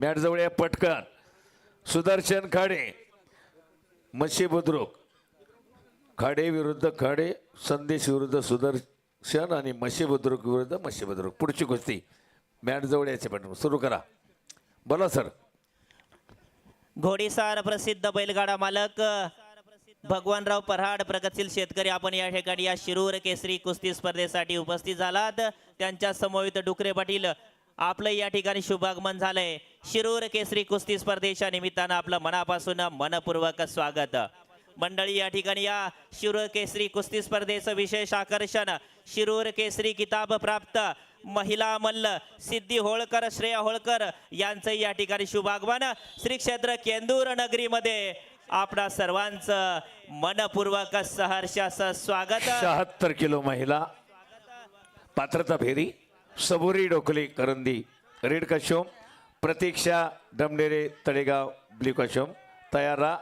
मॅटजवळ या पटकन. सुदर्शन खाडे मशी बुद्रुक. खाडे विरुद्ध खाडे संदेश विरुद्ध सुदर्शन आणि मशी बुद्रुक विरुद्ध मशी बुद्रुक. पुढची कुस्ती. मॅटजवळ याचे पटकन. सुरू करा. बोला सर. घोडीसार प्रसिद्ध बैलगाडा मालक भगवानराव पराड प्रगतशील शेतकरी. आपण या ठिकाणी या शिरूर केसरी कुस्ती स्पर्धेसाठी उपस्थित झालात. त्यांच्या समोवित डुकरे पाटील आपलं या ठिकाणी शुभागमन झालंय. शिरूर केसरी कुस्ती स्पर्धेच्या निमित्तानं आपलं मनापासून मनपूर्वक स्वागत. मंडळी या ठिकाणी या शिरूर केसरी कुस्ती स्पर्धेचं विशेष आकर्षण शिरूर केसरी किताब प्राप्त महिला मल्ल सिद्धी होळकर श्रेया होळकर यांचं या ठिकाणी शुभागमन श्री क्षेत्र केंदूर नगरीमध्ये आपणा सर्वांचं मनपूर्वक सहर्ष स्वागत. शहात्तर किलो महिला पात्रता फेरी सबुरी डोकली करंदी रेड कशोम प्रतीक्षा डमडेरे तळेगाव ब्लिकॉशम तयार राहा.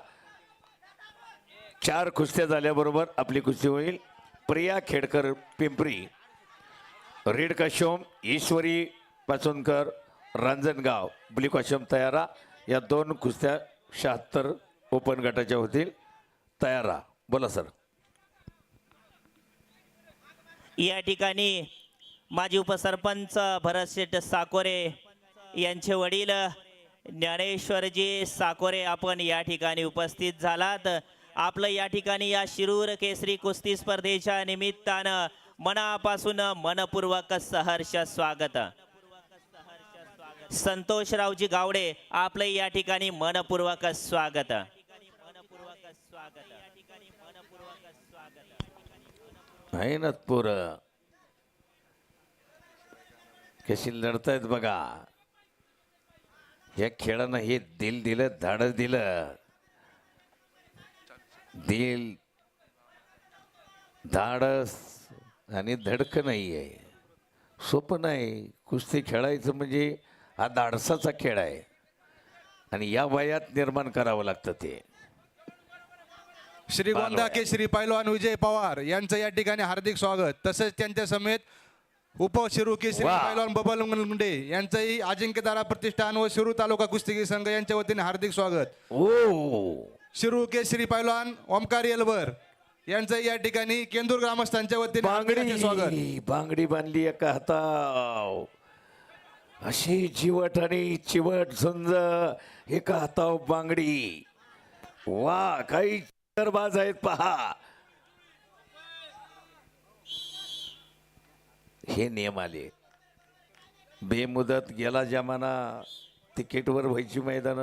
चार कुस्त्या झाल्याबरोबर आपली कुस्ती होईल. प्रिया खेडकर पिंपरी. रेड काशोम ईश्वरी पाचोनकर रांजणगाव ब्लिकॉशम तयारा तयार राहा. या दोन कुस्त्या शहात्तर ओपन गटाच्या होतील. तयार राहा. बोला सर. या ठिकाणी माजी उपसरपंच भरतशेठ साकोरे यांचे वडील ज्ञानेश्वरजी साकोरे आपण या ठिकाणी उपस्थित झालात. आपलं या ठिकाणी या शिरूर केसरी कुस्ती स्पर्धेच्या निमित्तानं मनापासून मनपूर्वक सहर्ष स्वागत. संतोषरावजी गावडे आपलं या ठिकाणी मनपूर्वक स्वागत. स्वागत ना कशी लढतायत बघा. या खेळानं हे दिल दिलं धाडस दिलं. दिल धाडस आणि धडक नाही आहे सोपं नाही. कुस्ती खेळायचं म्हणजे हा धाडसाचा खेळ आहे. आणि या वयात निर्माण करावं लागतं ते. श्रीगोंदा केसरी पैलवान विजय पवार यांचं या ठिकाणी हार्दिक स्वागत. तसेच त्यांच्या समेत उप शिरू केसरी वा. पैलवान बबल मुंडे यांचंही अजिंक्यतारा प्रतिष्ठान व शिरू तालुका कुस्तीगीर संघ यांच्या वतीने हार्दिक स्वागत. ओ. शिरू केसरी पैलवान ओमकार येलवर यांचं या ठिकाणी केंदूर ग्रामस्थांच्या वतीने हार्दिक असे स्वागत. बांगडी बांगडी बांधली एका हाताव. अशी चिवट आणि चिवट झुंज एका हाताव बांगडी. वा काही बाज आहेत पहा. हे नियम आले. बेमुदत गेला जमाना तिकीटवर व्हायची मैदान.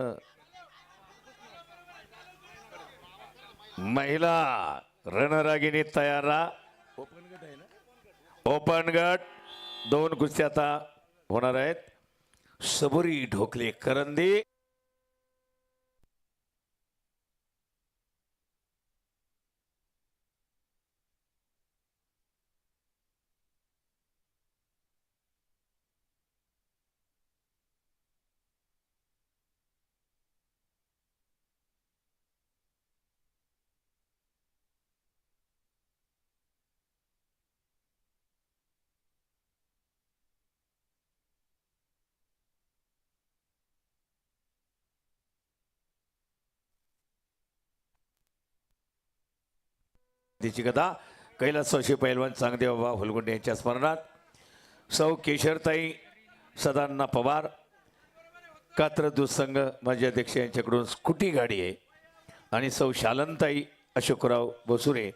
महिला रणरागिणी तयारा ओपन गट दोन कुस्त्या आता होणार आहेत. सबुरी ढोकले करंदी. तिची कथा. कैलास सौशी पैलवान चांगदेव बाबा हुलगुंडे यांच्या स्मरणात. सौ केशरताई सदांना पवार. कात्र दुसंघ माजी अध्यक्ष यांच्याकडून स्कूटी गाडी आहे. आणि सौ शालनताई अशोकराव बसुरे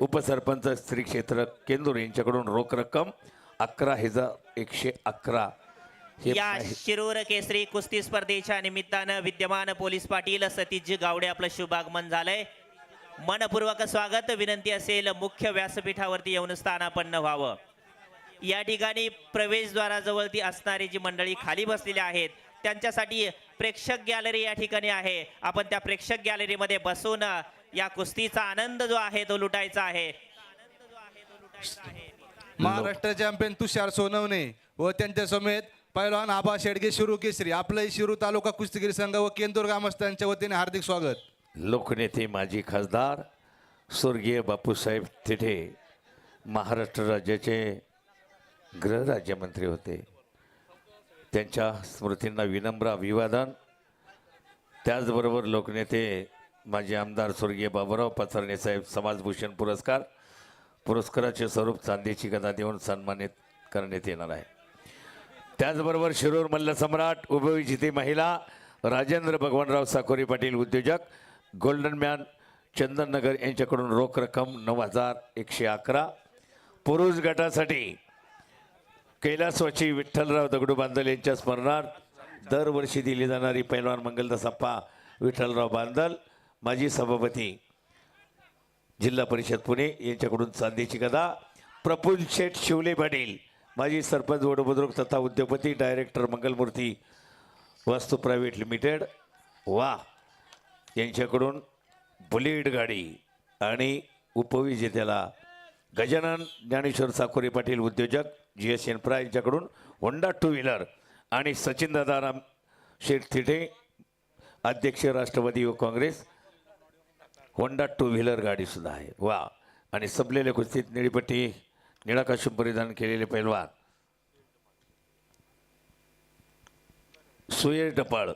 उपसरपंच श्री क्षेत्र केंदूर यांच्याकडून रोख रक्कम अकरा हजार एकशे अकरा. या शिरूर केसरी कुस्ती स्पर्धेच्या निमित्तानं विद्यमान पोलीस पाटील सतीशजी गावडे आपलं शुभागमन झालंय. मनपूर्वक स्वागत. विनंती असेल मुख्य व्यासपीठावरती येऊन स्थानापन्न व्हावं. या ठिकाणी प्रवेशद्वाराजवळ ती असणारी जी मंडळी खाली बसलेली आहेत त्यांच्यासाठी प्रेक्षक गॅलरी या ठिकाणी आहे. आपण त्या प्रेक्षक गॅलरीमध्ये बसून या कुस्तीचा आनंद जो आहे तो लुटायचा आहे. महाराष्ट्र चॅम्पियन तुषार सोनवणे व त्यांच्या समेत पैलवान आबा शेडगे शिरू केसरी आपलंही शिरू तालुका कुस्तीगिरी संघ व केंदूर ग्रामस्थांच्या वतीने हार्दिक स्वागत. लोकनेते माजी खासदार स्वर्गीय बापूसाहेब तिठे महाराष्ट्र राज्याचे गृहराज्यमंत्री होते. त्यांच्या स्मृतींना विनम्र अभिवादन. त्याचबरोबर लोकनेते माजी आमदार स्वर्गीय बाबुराव पाचरणे साहेब समाजभूषण पुरस्कार पुरस्काराचे स्वरूप चांदीची गदा देऊन सन्मानित करण्यात येणार आहे. त्याचबरोबर शिरूर मल्लसम्राट उभविजिते महिला राजेंद्र भगवानराव साकोरी पाटील उद्योजक गोल्डन मॅन चंदननगर यांच्याकडून रोख रक्कम नऊ हजार एकशे अकरा. पुरुष गटासाठी कैलासवाची विठ्ठलराव दगडू बांदल यांच्या स्मरणार्थ दरवर्षी दिली जाणारी पैलवान मंगलदासप्पा विठ्ठलराव बांदल माजी सभापती जिल्हा परिषद पुणे यांच्याकडून चांदीची गदा. प्रफुल शेठ शिवले पाटील माजी सरपंच वडबुद्रुक तथा उद्योगपती डायरेक्टर मंगलमूर्ती वास्तू प्रायव्हेट लिमिटेड. वा यांच्याकडून बुलेट गाडी आणि उपविजेत्याला गजानन ज्ञानेश्वर साकोरे पाटील उद्योजक जी एस एनप्रा यांच्याकडून होंडा टू व्हीलर आणि सचिन दादाराम शेठ थिटे अध्यक्ष Rashtrawadi Yuvak Congress Honda two wheeler गाडीसुद्धा आहे. वा. आणि संपलेल्या कुस्तीत निळीपट्टी निळाकाशून परिधान केलेले पैलवान. सुये डपाळ